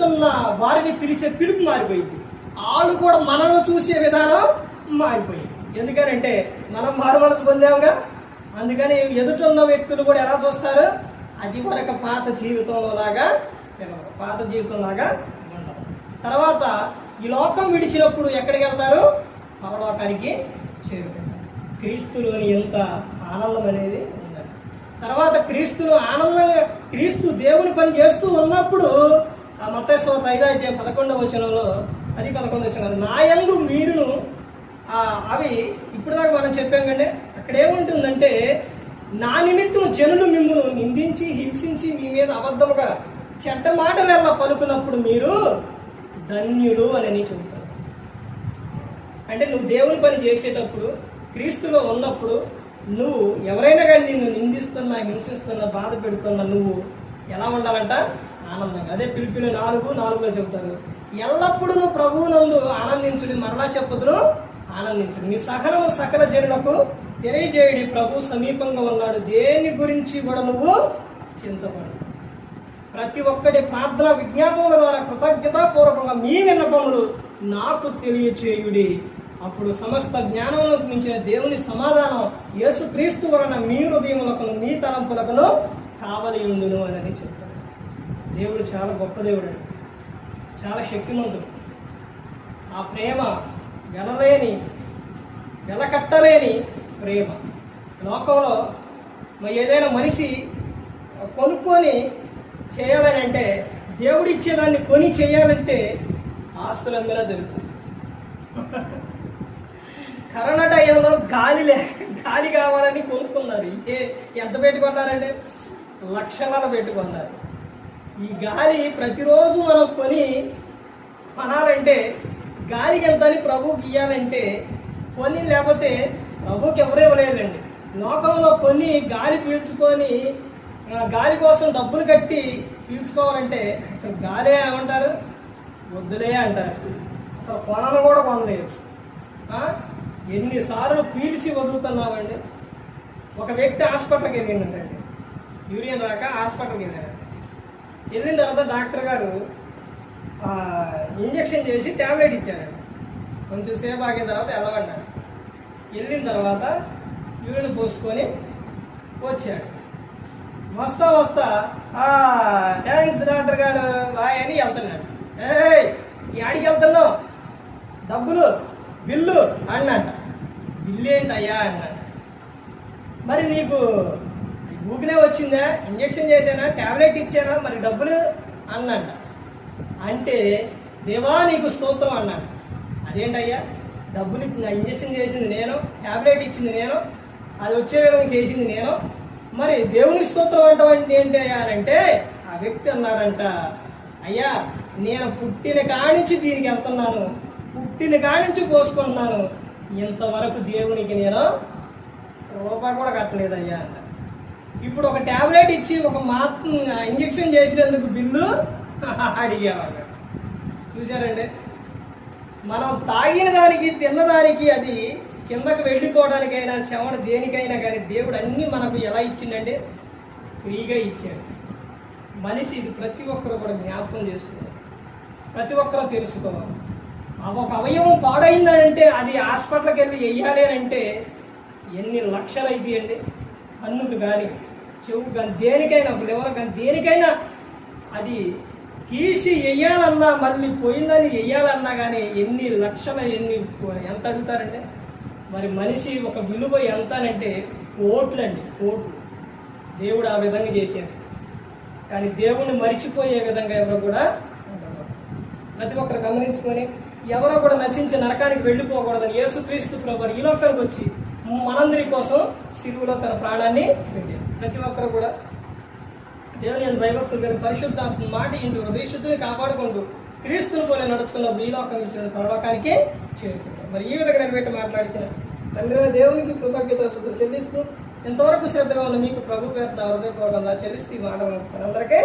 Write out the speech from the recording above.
చుట్టూన్న వారిని పిలిచే పిలుపు మారిపోయింది. వాళ్ళు కూడా మనల్ని చూసే విధానం మారిపోయింది. ఎందుకనంటే మనం మారు మనసు పొందాముగా అందుకని ఎదుటిన్న వ్యక్తులు కూడా ఎలా చూస్తారు? అది వరకు పాత జీవితంలో లాగా పాత జీవితం లాగా ఉండదు తర్వాత ఈ లోకం విడిచినప్పుడు ఎక్కడికి వెళ్తారు? పరలోకానికి చేరుకుంటారు. క్రీస్తులోని ఎంత ఆనందం అనేది ఉందండి తర్వాత క్రీస్తులో ఆనందంగా క్రీస్తు దేవుని పని చేస్తూ ఉన్నప్పుడు ఆ మతేశ్వత ఐదు అయితే పదకొండవ వచనంలో అది పదకొండు వచనం నాయందు మీరును ఆ, అవి ఇప్పుడు దాకా మనం చెప్పాం కంటే అక్కడ ఏముంటుందంటే నా నిమిత్తం జనులు మిమ్మల్ని నిందించి హింసించి మీ మీద అబద్ధముగా చెడ్డ మాటలు ఎలా పలుకున్నప్పుడు మీరు ధన్యులు అని చెబుతారు. అంటే నువ్వు దేవుని పని చేసేటప్పుడు క్రీస్తులో ఉన్నప్పుడు నువ్వు ఎవరైనా కానీ నిన్ను నిందిస్తున్నా హింసిస్తున్నా బాధ పెడుతున్నా నువ్వు ఎలా ఉండాలంట? ఆనందంగా. అదే పిలిపిలో నాలుగు నాలుగులో చెబుతారు. ఎల్లప్పుడూ ప్రభువులందు ఆనందించుడి మరలా చెప్పుదును ఆనందించుడు. మీ సహనము సకల జనులకు తెలియజేయుడి ప్రభు సమీపంగా ఉన్నాడు. దేని గురించి కూడా నువ్వు చింతపడు ప్రతి ఒక్కటి ప్రార్థన విజ్ఞాపముల ద్వారా కృతజ్ఞతాపూర్వకంగా మీ విన్నపములు నాకు తెలియచేయుడి. అప్పుడు సమస్త జ్ఞానంలోకి మించిన దేవుని సమాధానం యేసు క్రీస్తు వలన మీ హృదయములకు మీ తలంపులకు కావలి ఉండును అని చెప్తాను. దేవుడు చాలా గొప్ప దేవుడు అండి. చాలా శక్తిమంతుడు. ఆ ప్రేమ వెలలేని వెలకట్టలేని ప్రేమ. లోకంలో మరి ఏదైనా మనిషి కొనుక్కొని చేయాలని అంటే దేవుడు ఇచ్చేదాన్ని కొని చేయాలంటే ఆస్తులు అందులో జరుగుతుంది. కరోనా టైంలో గాలి లే గాలి కావాలని కొనుక్కున్నారు. ఏ ఎంత పెట్టుకున్నారంటే? లక్షణాలు పెట్టుకున్నారు. ఈ గాలి ప్రతిరోజు మనం కొని కొనాలంటే గాలికి ఎంత అని ప్రభుకి ఇవ్వాలంటే పని లేకపోతే ప్రభుకి ఎవరు ఇవ్వలేదండి. లోకంలో కొన్ని గాలి పీల్చుకొని గాలి కోసం డబ్బులు కట్టి పీల్చుకోవాలంటే అసలు గాలే ఏమంటారు? వద్దులే అంటారు. అసలు కొనలు కూడా కొనలేదు. ఎన్నిసార్లు పీల్చి వదులుతున్నామండి. ఒక వ్యక్తి హాస్పిటల్కి వెళ్ళిందండి యూరియన్ రాక హాస్పిటల్కి వెళ్ళారు. వెళ్ళిన తర్వాత డాక్టర్ గారు ఇంజక్షన్ ఇంజెక్షన్ చేసి ట్యాబ్లెట్ ఇచ్చారు. కొంచెం సేపు ఆగిన తర్వాత వెళ్ళమన్నాడు వెళ్ళిన తర్వాత యూరిన్ పోసుకొని వచ్చాడు. వస్తా వస్తా థ్యాంక్స్ డాక్టర్ గారు బాయ్ అని వెళ్తున్నాడు. ఏ యాడికి వెళ్తున్నావు? డబ్బులు బిల్లు అన్నట బిల్లు ఏంటయ్యా అన్నాడు. మరి నీకు ఊపినే వచ్చిందా? ఇంజెక్షన్ చేశానా? టాబ్లెట్ ఇచ్చానా? మరి డబ్బులు అన్నాడు. అంటే దేవా నీకు స్తోత్రం అన్నాడు. అదేంటయ్యా? డబ్బులు ఇంజెక్షన్ చేసింది నేను టాబ్లెట్ ఇచ్చింది నేను అది వచ్చే విధంగా చేసింది నేను. మరి దేవుని స్తోత్రం అంటామంటే ఏంటి అయ్యా అంటే ఆ వ్యక్తి అన్నాడంట అయ్యా నేను పుట్టిన కానించి దీనికి వెళ్తున్నాను. పుట్టిన కానించి పోసుకుంటున్నాను. ఇంతవరకు దేవునికి నేను రూపాయి కూడా కట్టలేదయ్యా అన్న ఇప్పుడు ఒక టాబ్లెట్ ఇచ్చి ఒక మాత్ ఇంజెక్షన్ చేసినందుకు బిల్లు అడిగేవాడు చూశారండి? మనం తాగిన దానికి తిన్నదానికి అది కిందకు వెళ్ళిపోవడానికైనా శవణ దేనికైనా కానీ దేవుడు అన్ని మనకు ఎలా ఇచ్చిండంటే ఫ్రీగా ఇచ్చాడు. మనిషి ఇది ప్రతి ఒక్కరు కూడా జ్ఞాపకం చేసుకోవాలి. ప్రతి ఒక్కరూ తెలుసుకోవాలి. ఒక అవయవం పాడైందంటే అది హాస్పిటల్కి వెళ్ళి వెయ్యాలి అని అంటే ఎన్ని లక్షలు అయితే అండి కన్నుకు కానీ చెవు కానీ దేనికైనా లివర్ కానీ దేనికైనా అది తీసి వెయ్యాలన్నా మళ్ళీ పోయిందని వేయాలన్నా కానీ ఎన్ని లక్షల ఎన్ని ఎంత అడుగుతారంటే మరి మనిషి ఒక విలువ ఎంత అంటే అండి ఓట్లు. దేవుడు ఆ విధంగా చేశాడు. కానీ దేవుణ్ణి మరిచిపోయే విధంగా ఎవరు కూడా ప్రతి ఒక్కరు గమనించుకొని ఎవరో కూడా నశించి నరకానికి వెళ్ళిపోకూడదని యేసుక్రీస్తు ప్రభు ఈ లోకానికి వచ్చి మనందరి కోసం శిలువులో తన ప్రాణాన్ని పెట్టారు. ప్రతి ఒక్కరు కూడా దేవుని అందు భయభక్తులు గారి పరిశుద్ధ మాట ఇంటూ హృదయశుద్ధిని కాపాడుకుంటూ క్రీస్తుని పోలే నడుచుకున్న భీలోకం ఇచ్చిన పరలోకానికి చేరుకుంటాం మరి ఈ విధంగా నిలబెట్టి మాట్లాడిన తండ్రి దేవునికి కృతజ్ఞత శుద్ధులు చెల్లిస్తూ ఎంతవరకు శ్రద్ధగా ఉన్న మీకు ప్రభు పేరు నా హృదయపూర్వకంగా చెల్లిస్తూ ఈ మాట అందరికీ